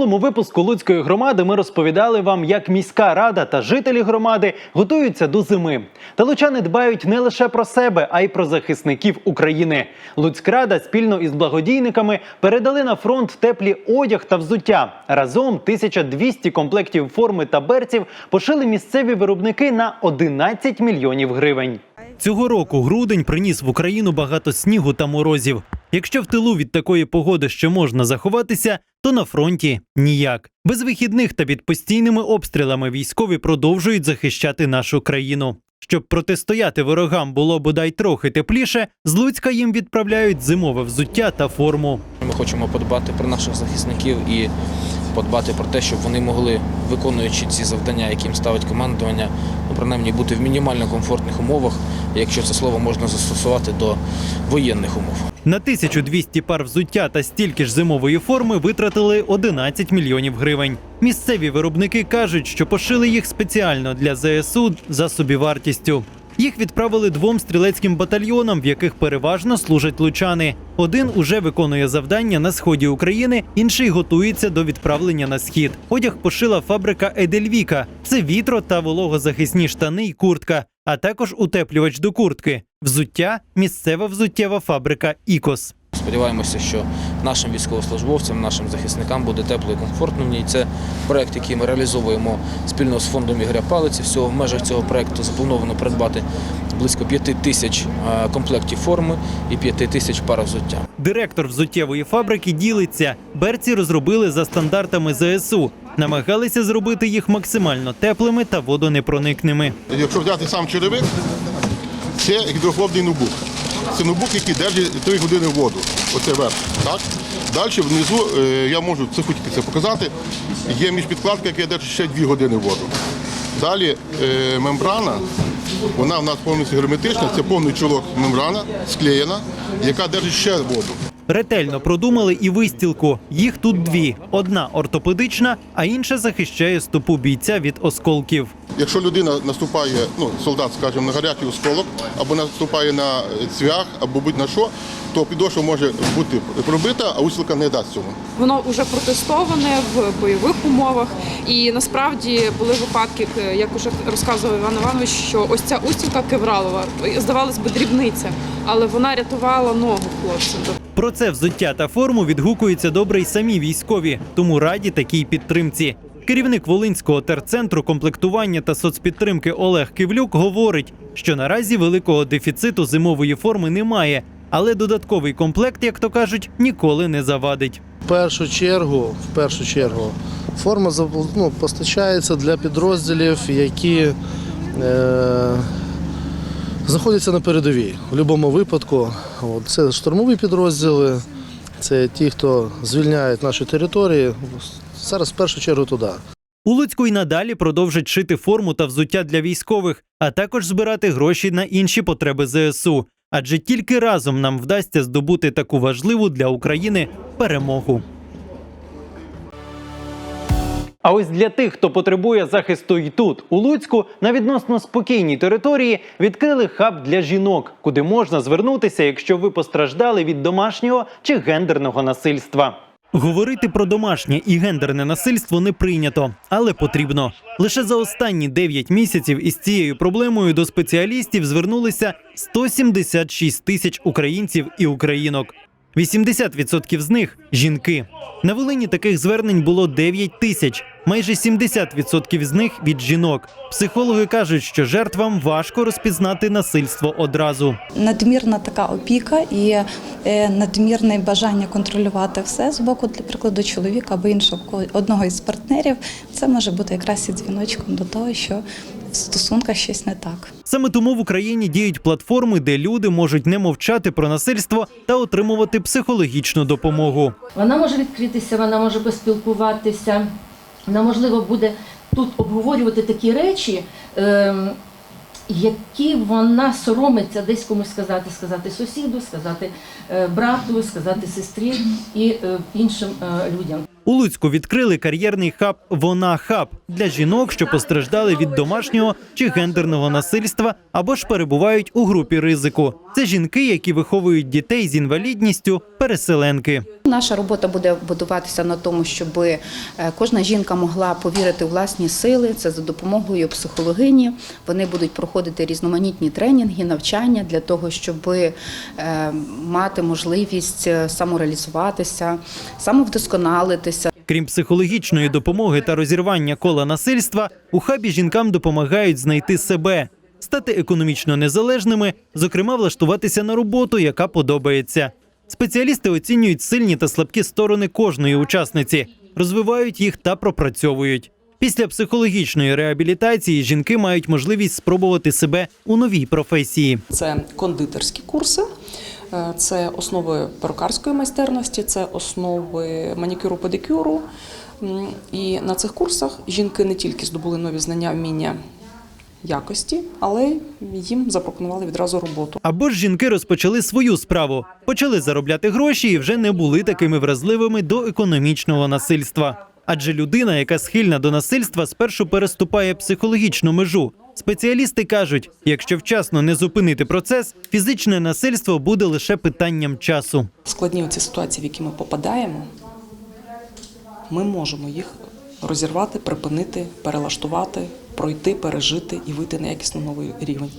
минулому випуску Луцької громади ми розповідали вам, як міська рада та жителі громади готуються до зими. Та лучани дбають не лише про себе, а й про захисників України. Луцькрада спільно із благодійниками передали на фронт теплі одяг та взуття. Разом 1200 комплектів форми та берців пошили місцеві виробники на 11 мільйонів гривень. Цього року грудень приніс в Україну багато снігу та морозів. Якщо в тилу від такої погоди ще можна заховатися, то на фронті ніяк. Без вихідних та під постійними обстрілами військові продовжують захищати нашу країну. Щоб протистояти ворогам було бодай трохи тепліше, з Луцька їм відправляють зимове взуття та форму. Ми хочемо подбати про наших захисників і подбати про те, щоб вони могли, виконуючи ці завдання, які їм ставить командування, ну, принаймні бути в мінімально комфортних умовах, якщо це слово можна застосувати до воєнних умов. На 1200 пар взуття та стільки ж зимової форми витратили 11 мільйонів гривень. Місцеві виробники кажуть, що пошили їх спеціально для ЗСУ за собівартістю. Їх відправили двом стрілецьким батальйонам, в яких переважно служать лучани. Один уже виконує завдання на сході України, інший готується до відправлення на схід. Одяг пошила фабрика Едельвіка. Це вітро та вологозахисні штани й куртка, а також утеплювач до куртки. Взуття місцева взуттєва фабрика Ікос. Сподіваємося, що нашим військовослужбовцям, нашим захисникам буде тепло і комфортно в ній. Це проект, який ми реалізовуємо спільно з фондом Ігоря Палиці. Всього в межах цього проекту заплановано придбати близько 5 тисяч е, комплектів форми і 5 тисяч пар взуття. Директор взуттєвої фабрики ділиться. Берці розробили за стандартами ЗСУ. Намагалися зробити їх максимально теплими та водонепроникними. Якщо взяти сам черевик, це гідрофобний ноутбук. Це ноутбук, який держить 3 години воду. Оце верх. Так? Далі внизу е, я можу це хотіти це показати. Є міжпідкладка, яка держить ще 2 години воду. Далі е, мембрана, вона в нас повністю герметична, це повний чолок мембрана, склеєна, яка держить ще воду. Ретельно продумали і вистілку. Їх тут дві: одна ортопедична, а інша захищає стопу бійця від осколків. Якщо людина наступає, ну солдат, скажімо, на гарячий осколок, або наступає на цвях, або будь-на що, то підошва може бути пробита, а устілка не дасть цього. Воно вже протестоване в бойових умовах, і насправді були випадки, як уже розказував Іван Іванович, що ось ця устілка кевралова, здавалось би, дрібниця, але вона рятувала ногу хлопцям. Про це взуття та форму відгукуються добре й самі військові, тому раді такій підтримці. Керівник Волинського терцентру комплектування та соцпідтримки Олег Кивлюк говорить, що наразі великого дефіциту зимової форми немає, але додатковий комплект, як то кажуть, ніколи не завадить. В першу чергу, в першу чергу, форма ну, постачається для підрозділів, які е, знаходяться на передовій. У будь-якому випадку. От, це штурмові підрозділи, це ті, хто звільняють наші території. Зараз в першу чергу туди. У Луцьку й надалі продовжать шити форму та взуття для військових, а також збирати гроші на інші потреби ЗСУ. Адже тільки разом нам вдасться здобути таку важливу для України перемогу. А ось для тих, хто потребує захисту і тут, у Луцьку, на відносно спокійній території відкрили хаб для жінок, куди можна звернутися, якщо ви постраждали від домашнього чи гендерного насильства. Говорити про домашнє і гендерне насильство не прийнято, але потрібно. Лише за останні 9 місяців із цією проблемою до спеціалістів звернулися 176 тисяч українців і українок. 80% з них жінки. На Волині таких звернень було 9 тисяч. Майже 70% з них від жінок. Психологи кажуть, що жертвам важко розпізнати насильство одразу. надмірна така опіка і е, надмірне бажання контролювати все з боку, для прикладу, чоловіка або іншого одного із партнерів, це може бути якраз і дзвіночком до того, що в стосунках щось не так. Саме тому в Україні діють платформи, де люди можуть не мовчати про насильство та отримувати психологічну допомогу. Вона може відкритися, вона може поспілкуватися. Вона, можливо, буде тут обговорювати такі речі, ем, які вона соромиться десь комусь сказати, сказати сусіду, сказати е, брату, сказати сестрі і е, іншим е, людям. У Луцьку відкрили кар'єрний хаб Вона хаб для жінок, що постраждали від домашнього чи гендерного насильства або ж перебувають у групі ризику. Це жінки, які виховують дітей з інвалідністю, переселенки. Наша робота буде будуватися на тому, щоб е, кожна жінка могла повірити у власні сили. Це за допомогою психологині. Вони будуть проходити різноманітні тренінги, навчання для того, щоб е, мати можливість е, самореалізуватися, самовдосконалитися. Крім психологічної допомоги та розірвання кола насильства, у хабі жінкам допомагають знайти себе, стати економічно незалежними, зокрема, влаштуватися на роботу, яка подобається. Спеціалісти оцінюють сильні та слабкі сторони кожної учасниці, розвивають їх та пропрацьовують. Після психологічної реабілітації жінки мають можливість спробувати себе у новій професії. Це кондитерські курси, е, це основи перукарської майстерності, це основи манікюру педикюру. І на цих курсах жінки не тільки здобули нові знання, вміння якості, але їм запропонували відразу роботу. Або ж жінки розпочали свою справу, почали заробляти гроші і вже не були такими вразливими до економічного насильства. Адже людина, яка схильна до насильства, спершу переступає психологічну межу. Спеціалісти кажуть, якщо вчасно не зупинити процес, фізичне насильство буде лише питанням часу. Складні ці ситуації, в які ми попадаємо, ми можемо їх розірвати, припинити, перелаштувати, пройти, пережити і вийти на якісно новий рівень.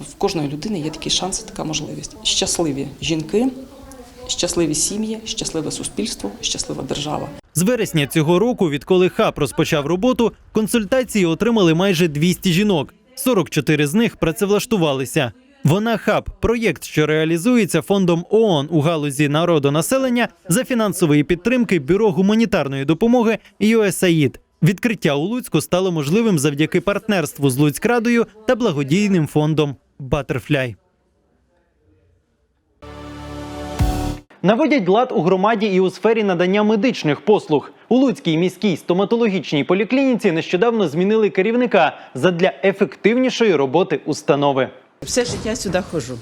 В кожної людини є такий шанс, і така можливість. Щасливі жінки, щасливі сім'ї, щасливе суспільство, щаслива держава. З вересня цього року, відколи ХАП розпочав роботу, консультації отримали майже 200 жінок. 44 з них працевлаштувалися. Вона ХАП проєкт, що реалізується фондом ООН у галузі народонаселення за фінансової підтримки Бюро гуманітарної допомоги USAID. Відкриття у Луцьку стало можливим завдяки партнерству з Луцькрадою та благодійним фондом Батерфляй. Наводять лад у громаді і у сфері надання медичних послуг. У Луцькій міській стоматологічній поліклініці нещодавно змінили керівника задля ефективнішої роботи установи. Все життя сюди ходжу,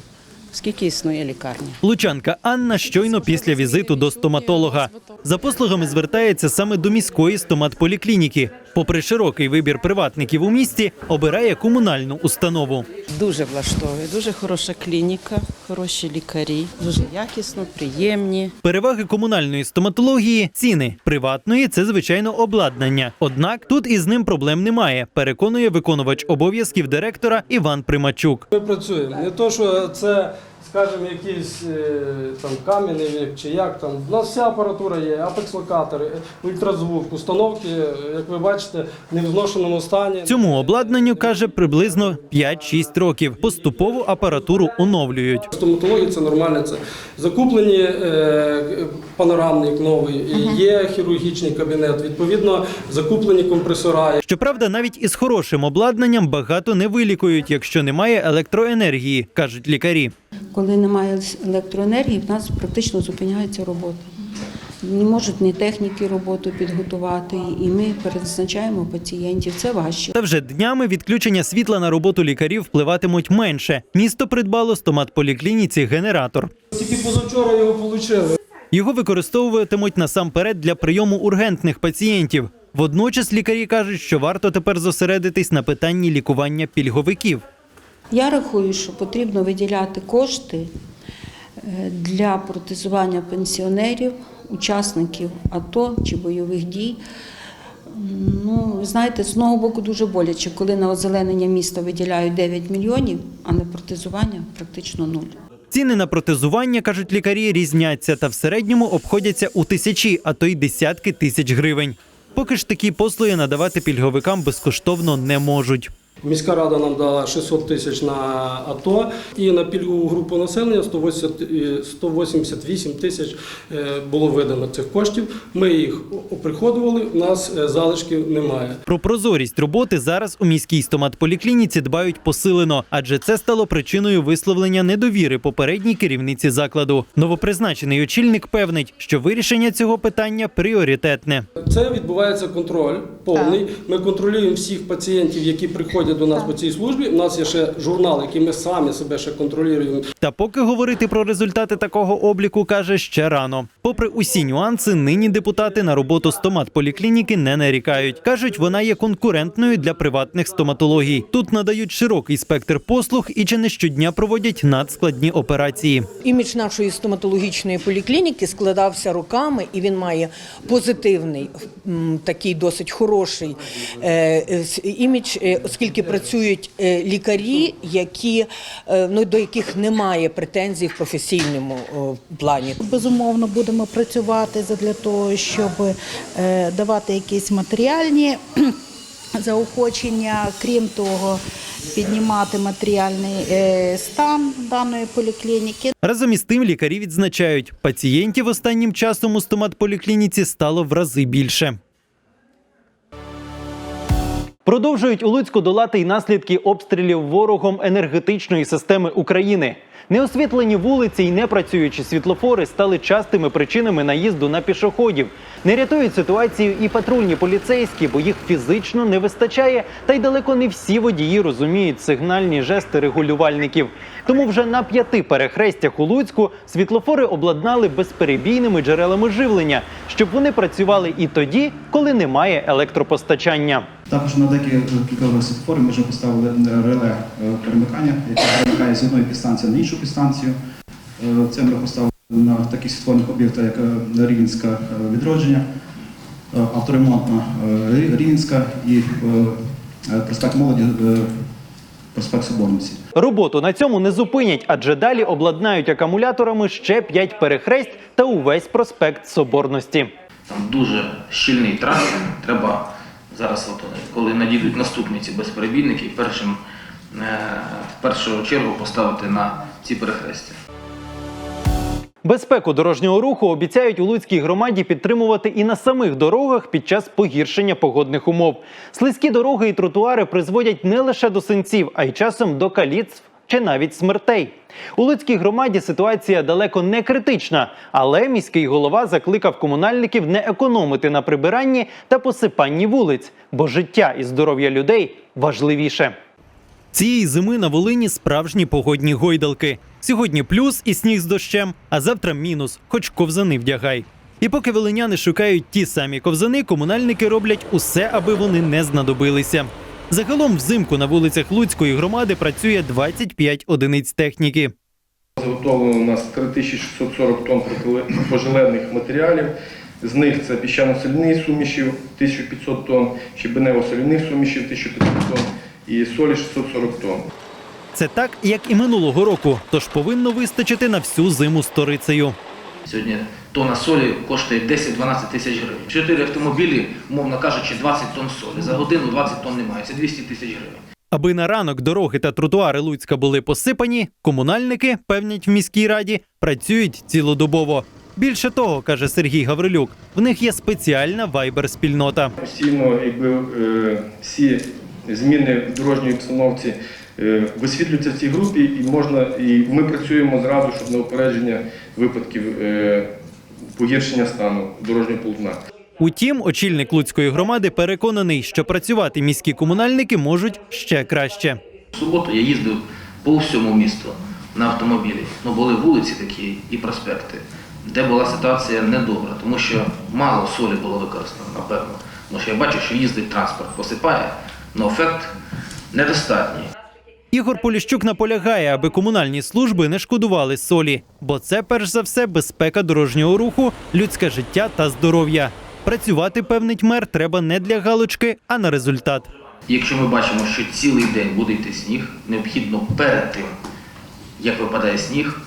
скільки існує лікарня. Лучанка Анна щойно після візиту до стоматолога. За послугами звертається саме до міської стоматполіклініки. Попри широкий вибір приватників у місті, обирає комунальну установу. Дуже влаштовує, дуже хороша клініка, хороші лікарі, дуже якісно, приємні. Переваги комунальної стоматології ціни приватної це звичайно обладнання. Однак тут із ним проблем немає. Переконує виконувач обов'язків директора Іван Примачук. Ми працюємо. Не то, що це, скажімо, якийсь е, там кам'яний вік чи як там. У нас вся апаратура є, апекс-локатори, ультразвук, установки, е, як ви бачите, не в невзношеному стані. Цьому обладнанню каже приблизно 5-6 років. Поступово апаратуру оновлюють. Стоматологія це нормально. Це закуплені е, панорамник новий, і є хірургічний кабінет. Відповідно, закуплені компресора. Щоправда, навіть із хорошим обладнанням багато не вилікують, якщо немає електроенергії, кажуть лікарі. Коли немає електроенергії, в нас практично зупиняється робота. Не можуть ні техніки роботу підготувати, і ми перезначаємо пацієнтів. Це важче. Та вже днями відключення світла на роботу лікарів впливатимуть менше. Місто придбало стоматполіклініці генератор. Тільки позавчора його отримали. Його використовуватимуть насамперед для прийому ургентних пацієнтів. Водночас лікарі кажуть, що варто тепер зосередитись на питанні лікування пільговиків. Я рахую, що потрібно виділяти кошти е, для протезування пенсіонерів, учасників АТО чи бойових дій. Ну, знаєте, з одного боку дуже боляче, коли на озеленення міста виділяють 9 мільйонів, а на протезування практично нуль. Ціни на протезування, кажуть лікарі, різняться та в середньому обходяться у тисячі, а то й десятки тисяч гривень. Поки ж такі послуги надавати пільговикам безкоштовно не можуть. Міська рада нам дала 600 тисяч на АТО і на пільгову групу населення 180, е, 188 тисяч е, було видано цих коштів. Ми їх оприходували, у нас е, залишків немає. Про прозорість роботи зараз у міській стоматполіклініці дбають посилено, адже це стало причиною висловлення недовіри попередній керівниці закладу. Новопризначений очільник певнить, що вирішення цього питання пріоритетне. Це відбувається контроль повний. Ми контролюємо всіх пацієнтів, які приходять приходять до нас по цій службі. У нас є ще журнал, який ми самі себе ще контролюємо. Та поки говорити про результати такого обліку каже ще рано. Попри усі нюанси, нині депутати на роботу стомат-поліклініки не нарікають. кажуть, вона є конкурентною для приватних стоматологій. Тут надають широкий спектр послуг і чи не щодня проводять надскладні операції. Імідж нашої стоматологічної поліклініки складався роками, і він має позитивний, такий досить хороший е, е, імідж, е, оскільки працюють е, лікарі, які, е, ну, до яких немає претензій в професійному плані. Безумовно, будемо працювати для того, щоб е, давати якісь матеріальні заохочення, крім того, піднімати матеріальний е, стан даної поліклініки. Разом із тим лікарі відзначають, пацієнтів останнім часом у стомат-поліклініці стало в рази більше. Продовжують у Луцьку долати й наслідки обстрілів ворогом енергетичної системи України. Неосвітлені вулиці й непрацюючі світлофори стали частими причинами наїзду на пішоходів. Не рятують ситуацію і патрульні поліцейські, бо їх фізично не вистачає, та й далеко не всі водії розуміють сигнальні жести регулювальників. Тому вже на п'яти перехрестях у Луцьку світлофори обладнали безперебійними джерелами живлення, щоб вони працювали і тоді, коли немає електропостачання. Також на декілька світлофорів ми вже поставили реле е, перемикання, яке перемикає з одної підстанції на іншу підстанцію. Е, Це ми поставили на таких світлофорних об'єктах, як е, Рівненська е, відродження, е, авторемонтна е, Рівненська і е, е, проспект молоді, е, проспект Соборності. Роботу на цьому не зупинять, адже далі обладнають акумуляторами ще п'ять перехресть та увесь проспект Соборності. Там дуже щільний трафік. Треба зараз, от, коли надійдуть наступні ці безперебійники, першим, е, в першу чергу поставити на ці перехрестя. Безпеку дорожнього руху обіцяють у Луцькій громаді підтримувати і на самих дорогах під час погіршення погодних умов. Слизькі дороги і тротуари призводять не лише до синців, а й часом до каліцтв чи навіть смертей. У Луцькій громаді ситуація далеко не критична, але міський голова закликав комунальників не економити на прибиранні та посипанні вулиць, бо життя і здоров'я людей важливіше. Цієї зими на Волині справжні погодні гойдалки. Сьогодні плюс і сніг з дощем, а завтра мінус, хоч ковзани вдягай. І поки волиняни шукають ті самі ковзани, комунальники роблять усе, аби вони не знадобилися. Загалом взимку на вулицях Луцької громади працює 25 одиниць техніки. Заготовлено у нас 3640 тонн протипожеледних матеріалів. З них це піщано-соляні суміші 1500 тонн, щебенево-соляних сумішів 1500 тонн і солі 640 тонн. Це так, як і минулого року, тож повинно вистачити на всю зиму сторицею. Сьогодні тонна солі коштує 10-12 тисяч гривень. Чотири автомобілі, умовно кажучи, 20 тонн солі. За годину 20 тонн немає. Це 200 тисяч гривень. Аби на ранок дороги та тротуари Луцька були посипані, комунальники, певнять в міській раді, працюють цілодобово. Більше того, каже Сергій Гаврилюк, в них є спеціальна вайбер-спільнота. Постійно якби, е, всі зміни в дорожній обстановці е, висвітлюються в цій групі, і можна, і ми працюємо зразу, щоб на опередження випадків е, погіршення стану дорожнього полотна. Утім, очільник Луцької громади переконаний, що працювати міські комунальники можуть ще краще. В суботу я їздив по всьому місту на автомобілі. Ну, були вулиці такі і проспекти, де була ситуація недобра, тому що мало солі було використано, напевно. Тому що я бачу, що їздить транспорт, посипає, але ефект недостатній. Ігор Поліщук наполягає, аби комунальні служби не шкодували солі, бо це перш за все безпека дорожнього руху, людське життя та здоров'я. Працювати певнить мер треба не для галочки, а на результат. Якщо ми бачимо, що цілий день буде йти сніг, необхідно перед тим, як випадає сніг,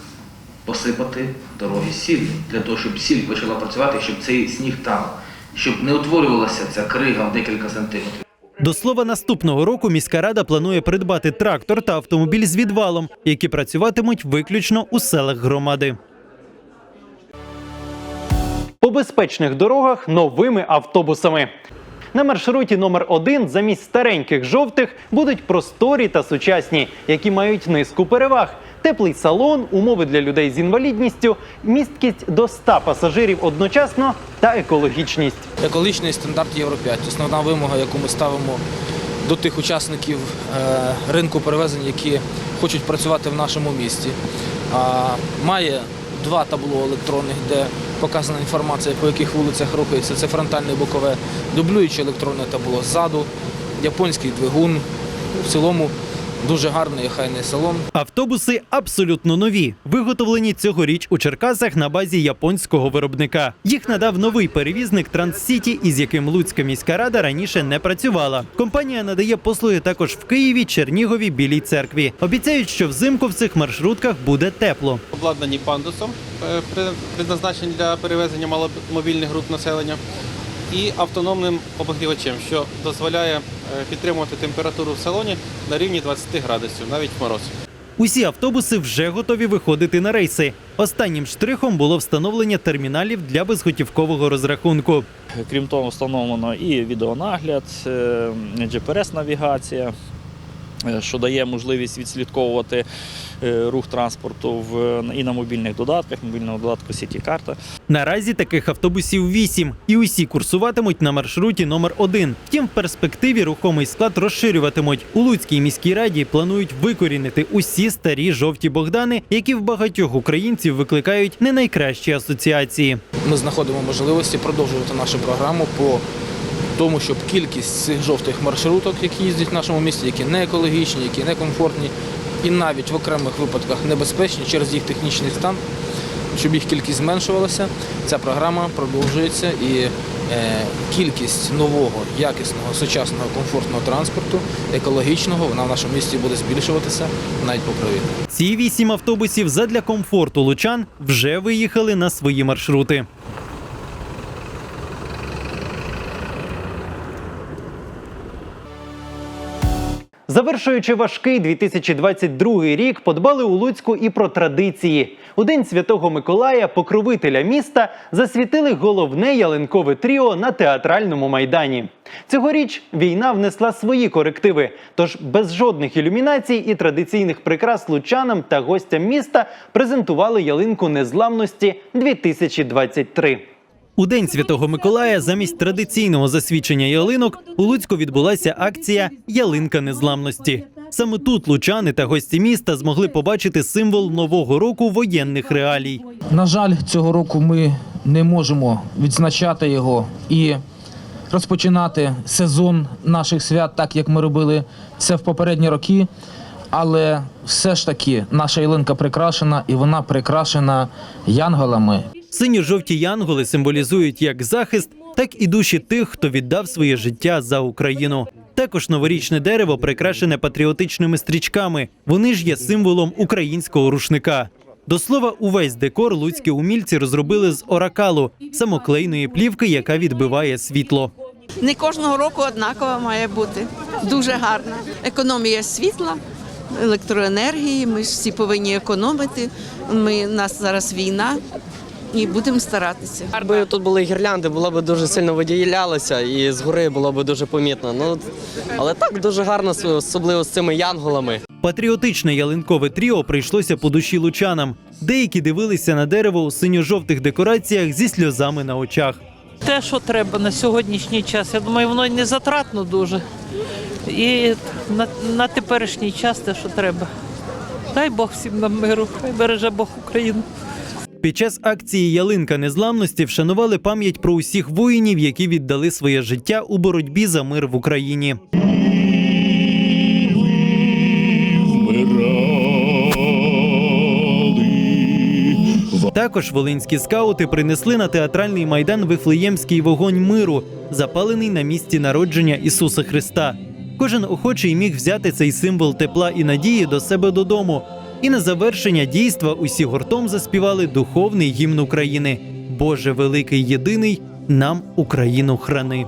посипати дороги сіллю, для того, щоб сіль почала працювати, щоб цей сніг танув, щоб не утворювалася ця крига в декілька сантиметрів. До слова, наступного року міська рада планує придбати трактор та автомобіль з відвалом, які працюватимуть виключно у селах громади. По безпечних дорогах новими автобусами. На маршруті номер 1 замість стареньких жовтих будуть просторі та сучасні, які мають низку переваг. Теплий салон, умови для людей з інвалідністю, місткість до 100 пасажирів одночасно та екологічність. Екологічний стандарт Євро 5 основна вимога, яку ми ставимо до тих учасників е, ринку перевезень, які хочуть працювати в нашому місті. Має два табло електронних, де показана інформація, по яких вулицях рухається. Це фронтальне бокове, дублююче електронне табло ззаду, японський двигун. В цілому дуже гарний і хайний салон. Автобуси абсолютно нові, виготовлені цьогоріч у Черкасах на базі японського виробника. Їх надав новий перевізник Транссіті, із яким Луцька міська рада раніше не працювала. Компанія надає послуги також в Києві, Чернігові, Білій церкві. Обіцяють, що взимку в цих маршрутках буде тепло. обладнані пандусом, е, при- предназначені для перевезення маломобільних груп населення, і автономним обогрівачем, що дозволяє е, підтримувати температуру в салоні на рівні 20 градусів, навіть в мороз. Усі автобуси вже готові виходити на рейси. Останнім штрихом було встановлення терміналів для безготівкового розрахунку. Крім того, встановлено і відеонагляд, е, GPS-навігація, е, що дає можливість відслідковувати рух транспорту в, і на мобільних додатках, мобільного додатку Сіті Карта. Наразі таких автобусів вісім, і усі курсуватимуть на маршруті номер 1 Втім, в перспективі рухомий склад розширюватимуть. У Луцькій міській раді планують викорінити усі старі жовті Богдани, які в багатьох українців викликають не найкращі асоціації. Ми знаходимо можливості продовжувати нашу програму по тому, щоб кількість цих жовтих маршруток, які їздять в нашому місті, які не екологічні, які не комфортні, і навіть в окремих випадках небезпечні через їх технічний стан, щоб їх кількість зменшувалася. Ця програма продовжується і е, кількість нового, якісного, сучасного, комфортного транспорту, екологічного, вона в нашому місті буде збільшуватися навіть попри війну. Ці вісім автобусів задля комфорту лучан вже виїхали на свої маршрути. Завершуючи важкий 2022 рік, подбали у Луцьку і про традиції. У день святого Миколая, покровителя міста, засвітили головне ялинкове тріо на театральному майдані. Цьогоріч війна внесла свої корективи, тож без жодних ілюмінацій і традиційних прикрас лучанам та гостям міста презентували ялинку незламності 2023. У день Святого Миколая замість традиційного засвідчення ялинок у Луцьку відбулася акція Ялинка незламності. Саме тут лучани та гості міста змогли побачити символ нового року воєнних реалій. На жаль, цього року ми не можемо відзначати його і розпочинати сезон наших свят, так як ми робили це в попередні роки. Але все ж таки наша ялинка прикрашена і вона прикрашена янголами. Синьо-жовті янголи символізують як захист, так і душі тих, хто віддав своє життя за Україну. Також новорічне дерево прикрашене патріотичними стрічками. Вони ж є символом українського рушника. До слова, увесь декор луцькі умільці розробили з оракалу самоклейної плівки, яка відбиває світло. Не кожного року однакова має бути. Дуже гарна. Економія світла, електроенергії. Ми ж всі повинні економити. Ми, у нас зараз війна і будемо старатися. Якби тут були гірлянди, було б дуже сильно виділялося і згори було б дуже помітно. Ну але так дуже гарно, особливо з цими янголами. Патріотичне ялинкове тріо прийшлося по душі лучанам. Деякі дивилися на дерево у синьо-жовтих декораціях зі сльозами на очах. Те, що треба на сьогоднішній час. Я думаю, воно не затратно дуже. І на, на теперішній час те, що треба. Дай Бог всім нам миру, хай береже Бог Україну. Під час акції Ялинка незламності вшанували пам'ять про усіх воїнів, які віддали своє життя у боротьбі за мир в Україні. Також волинські скаути принесли на театральний майдан Вифлеємський вогонь миру, запалений на місці народження Ісуса Христа. Кожен охочий міг взяти цей символ тепла і надії до себе додому. І на завершення дійства усі гуртом заспівали духовний гімн України. Боже великий єдиний, нам Україну храни.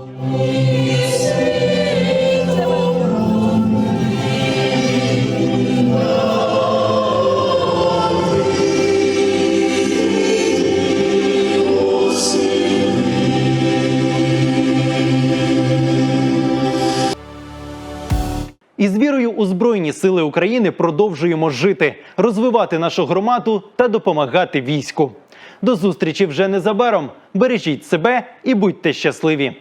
Сили України продовжуємо жити, розвивати нашу громаду та допомагати війську. До зустрічі вже незабаром. Бережіть себе і будьте щасливі!